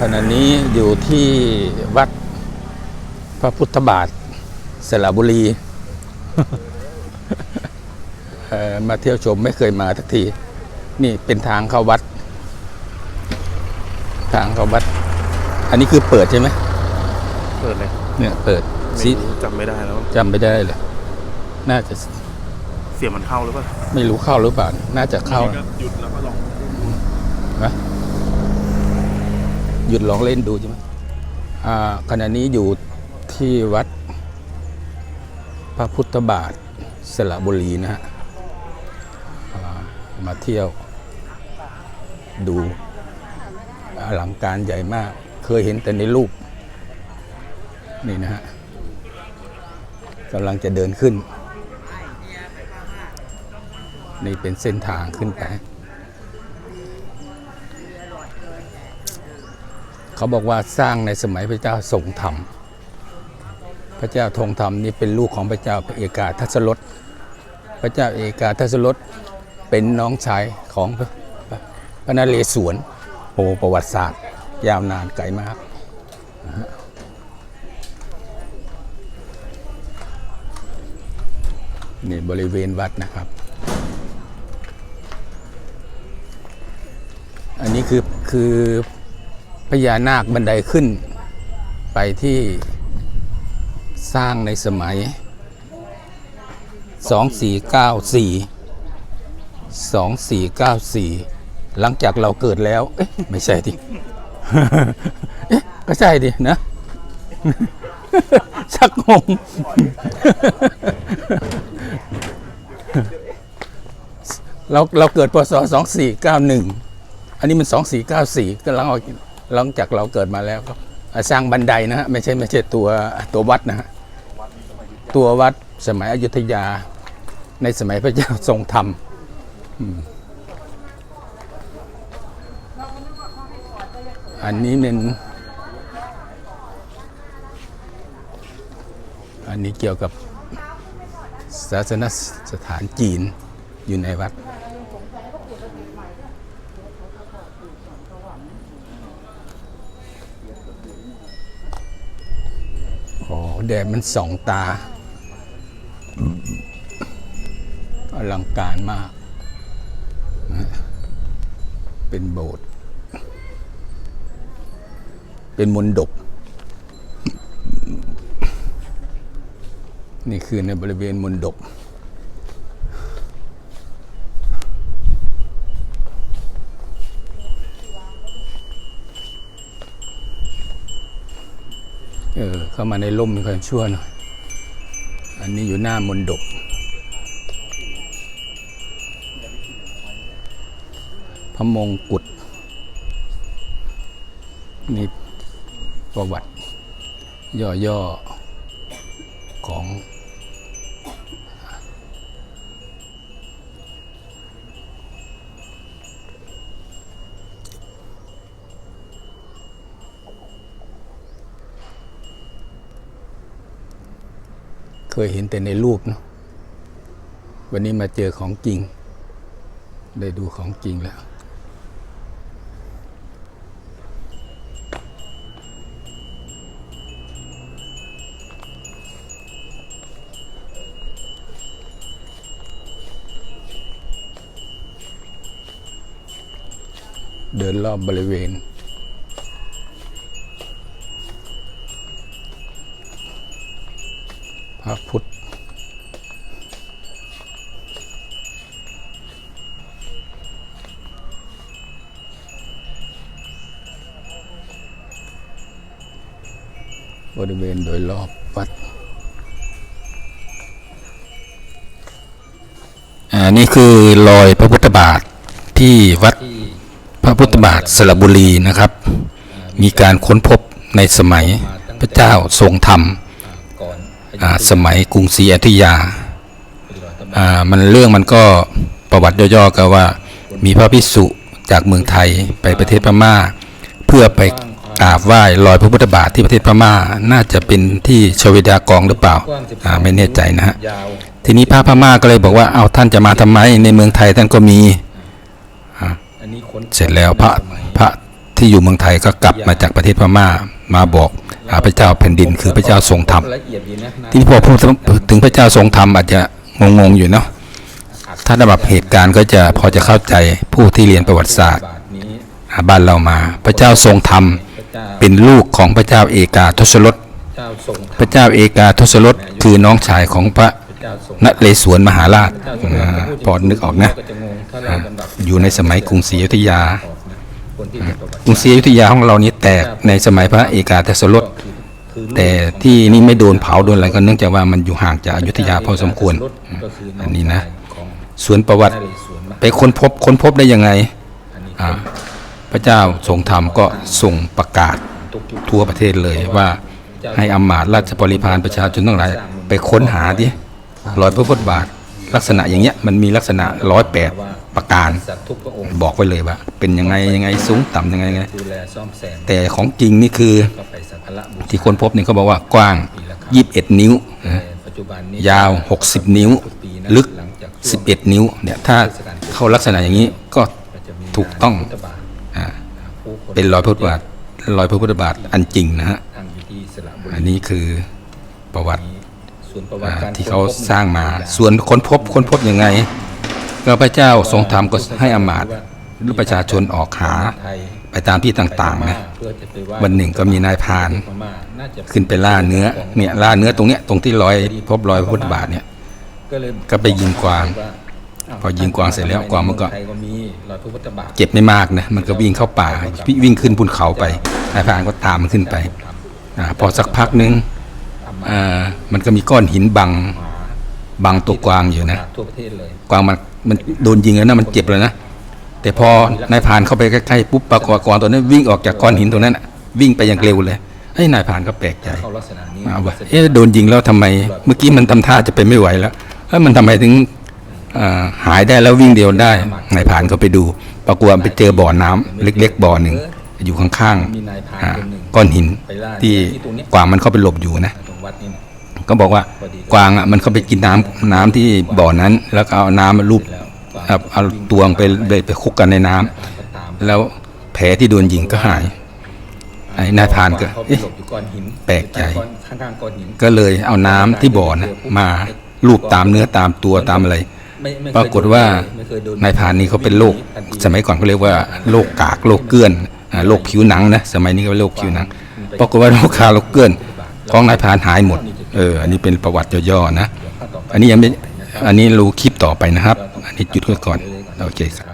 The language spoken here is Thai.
ขณะนี้อยู่ที่วัดพระพุทธบาทสระบุรีเอ่อมาเที่ยวชมไม่เคยมาทักที นี่เป็นทางเข้าวัด ทางเข้าวัด อันนี้คือเปิดใช่ไหมเปิดเลยเนี่ยเปิดไม่ซิรู้จำไม่ได้แล้วจำไม่ได้เลยน่าจะเสียงมันเข้าหรือเปล่าไม่รู้เข้าหรือเปล่า น่าจะเข้าหยุดแล้วก็ลอง นะห ยุดลองเล่นดูใช่ไหมอ่าขณะนี้อยู่ที่วัดพระพุทธบาทสระบุรีนะฮะมาเที่ยวดูอลังการใหญ่มาก เคยเห็นแต่ในรูป นี่นะฮะกำลังจะเดินขึ้น นี่เป็นเส้นทางขึ้นไป เขาบอกว่าสร้างในสมัยพระเจ้าทรงธรรม พระเจ้าทรงธรรมนี่เป็นลูกของพระเจ้าเอกาทัศรสพระเจ้าเอกาทัศรสเป็นน้องชายของพระนเรศวรโอประวัติศาสตร์ ยาวนานไกลมากนี่บริเวณวัดนะครับ อันนี้คือคือ พญานาคบันไดขึ้น ไปที่สร้างในสมัย 2494 2494 หลังจากเราเกิดแล้ว เอ๊ะ ไม่ใช่ดิเอ๊ะ ก็ใช่ดินะชักงงเราเราเกิดพศ2491 อันนี้มัน 2494ก็หลังเอา หลังจากเราเกิดมาแล้วก็สร้างบันไดนะฮะไม่ใช่ไม่ใช่ตัวตัววัดนะฮะตัววัดสมัยอยุธยา ในสมัยพระเจ้าทรงธรรมอืมอันนี้เป็นอันนี้เกี่ยวกับศาสนสถานจีนอยู่ในวัด แดดมันส่องตา อลังการมาก เป็นโบสถ์เป็นมนดบนี่คือในบริเวณมนดบ เออเข้ามาในร่มมีความชั่วหน่อย อันนี้อยู่หน้ามนดบพระมงกุฎนี่ประวัติ ย่อๆ ของ เคยเห็นแต่ในรูปเนาะวันนี้มาเจอของจริง ได้ดูของจริงแล้ว เดินรอบบริเวณ พระพุทธบริเวณโดยรอบวัด อ่า นี่คือรอยพระพุทธบาทที่วัดพระพุทธบาทสระบุรีนะครับ มีการค้นพบในสมัยพระเจ้าทรงธรรม สมัยกรุงศรีอยุธยามันเรื่องมันก็ประวัติย่อๆก็ว่า มีพระภิกษุจากเมืองไทยไปประเทศพม่า เพื่อไปกราบไหว้รอยพระพุทธบาทที่ประเทศพม่า น่าจะเป็นที่ชเวดากองหรือเปล่าไม่แน่ใจนะฮะทีนี้พระพม่าก็เลยบอกว่าเอาท่านจะมาทำไมในเมืองไทยท่านก็มีเสร็จแล้วพระพระที่อยู่เมืองไทยก็กลับมาจากประเทศพม่ามาบอก พระเจ้าแผ่นดินคือพระเจ้าทรงธรรมละเอียดดีนะนะที่พอพูดถึงพระเจ้าทรงธรรมอาจจะงงๆอยู่เนาะถ้าระดับเหตุการณ์ก็จะพอจะเข้าใจผู้ที่เรียนประวัติศาสตร์บาทนี้อ่าบ้านเรามา พระเจ้าทรงธรรมพระเจ้าเป็นลูกของพระเจ้าเอกาทศรถเจ้าทรงพระเจ้าเอกาทศรถคือน้องชายของพระพระเจ้าทรงนเรศวรมหาราชพระเจ้าทรงอ่าพอนึกออกนะก็จะงงถ้าเราลำดับอยู่ในสมัยกรุงศรีอยุธยาออกนะ คนที่เป็นประวัติกรุงศรีอยุธยาของเรานี้แตกในสมัยพระเอกาทศรถคือคือแต่ที่นี่ไม่โดนเผาโดนอะไรก็เนื่องจากว่ามันอยู่ห่างจากอยุธยาพอสมควรก็คืออันนี้นะของส่วนประวัตินเรศวรมหาไปค้นพบค้นพบได้ยังไงอันนี้อ่าพระเจ้าทรงธรรมก็ส่งประกาศทุกยุคทั่วประเทศเลยว่าให้อำมาตย์ราชบริพารประชาชนทั้งหลายไปค้นหาดิรอยพระพุทธบาทลักษณะอย่างเงี้ยมันมีลักษณะร้อยแปด ประการสัตว์ทุกพระองค์บอกไว้เลยว่า เป็นยังไงยังไงสูงต่ำยังไงยังไงดูแลซ่อมแซมแต่ของจริงนี่คือก็ไปสักการะบูชาที่ค้นพบนี่เขาบอกว่ากว้าง 21 นิ้วแต่นะปัจจุบันนี้ยาว 60 นิ้วทุปีนะลึกหลังจากช่วง11 นิ้วเนี่ยถ้าเข้าลักษณะอย่างนี้ก็ก็จะมีถูกต้องพุทธบาทอ่าผู้คเป็นรอยพระพุทธบาทรอยพระพุทธบาทอันจริงนะฮะทางอยู่ที่สระบุอันรีนี้คือประวัติส่วนประวัอ่าติการที่เขาค้นพบสร้างมา ส่วนค้นพบค้นพบยังไง ก็พระเจ้าทรงธรรมก็ให้อมาตย์หรือประชาชนออกหาไปตามที่ต่างๆนะวันหนึ่งก็มีนายพาน ขึ้นไปล่าเนื้อเนี่ยล่าเนื้อตรงเนี้ยตรงที่รอยพบรอยพุทธบาทเนี่ยก็เลยก็ไปยิงกวาง พอยิงกวางเสร็จแล้วกวางมันก็เจ็บไม่มากนะมันก็วิ่งเข้าป่าวิ่งขึ้นบนเขาไปนายพานก็ตามมันขึ้นไปอพอสักพักนึงมันก็มีก้อนหินบัง บังตัวกวางอยู่นะทั่วประเทศเลยกวางมันมันโดนยิงแล้วนะมันเจ็บเลยนะแต่พอนายพรานเข้าไปใกล้ๆปุ๊บปรากฏว่ากวางตัวนั้นวิ่งออกจากก้อนหินตรงนั้นน่ะวิ่งไปอย่างเร็วเลยไอ้ยนายพรานก็แปลกใจเข้าลักษณะนี้อ่าว่าเอ๊ะโดนยิงแล้วทำไม เมื่อกี้มันทำท่าจะไปไม่ไหวแล้วเอ้ยมันทำไมถึงอ่าหายได้แล้ววิ่งเดียวได้นายพรานก็ไปดู ปรากฏว่าไปเจอบ่อน้ำเล็ก ๆ บ่อหนึ่งอยู่ข้างมีนายพรานๆอ่าคนหนึ่งก้อนหินไปล่าที่ที่ตรงเนี้ยกวางมันเข้าไปหลบอยู่นะตรงวัดนี่นะ ก็บอกว่ากวางอะมันเข้าไปกินน้ำน้ำที่บ่อนั้น แล้วก็เอาน้ำมาลูบแล้วกวางเอาเอาตวงไปไปไปคุกกันในน้ำก็ตามแล้วแผลที่โดนยิงก็หาย ไอ้นายพรานก็เขาไปเอ๊ะหลบอยู่ก้อนหินแปลกใจข้างๆก้อนหินก็เลยเอาน้ำที่บ่อนะมาลูบตามเนื้อตามตัวตามอะไรไม่ไม่เคยปรากฏว่าไม่เคยโดนายพรานนี้เขาเป็นโรคสมัยก่อนเขาเรียกว่าโรคกากโรคเกลื่อนอ่าโรคผิวหนังนะสมัยนี้ก็เรียกโรคผิวหนังปรากฏว่าโรคคาโรคเกลื่อนของนายพรานหายหมด เออ อันนี้เป็นประวัติย่อๆนะ อันนี้ยังไม่ อันนี้รู้คลิปต่อไปนะครับ อันนี้จุดไว้ก่อน โอเคครับ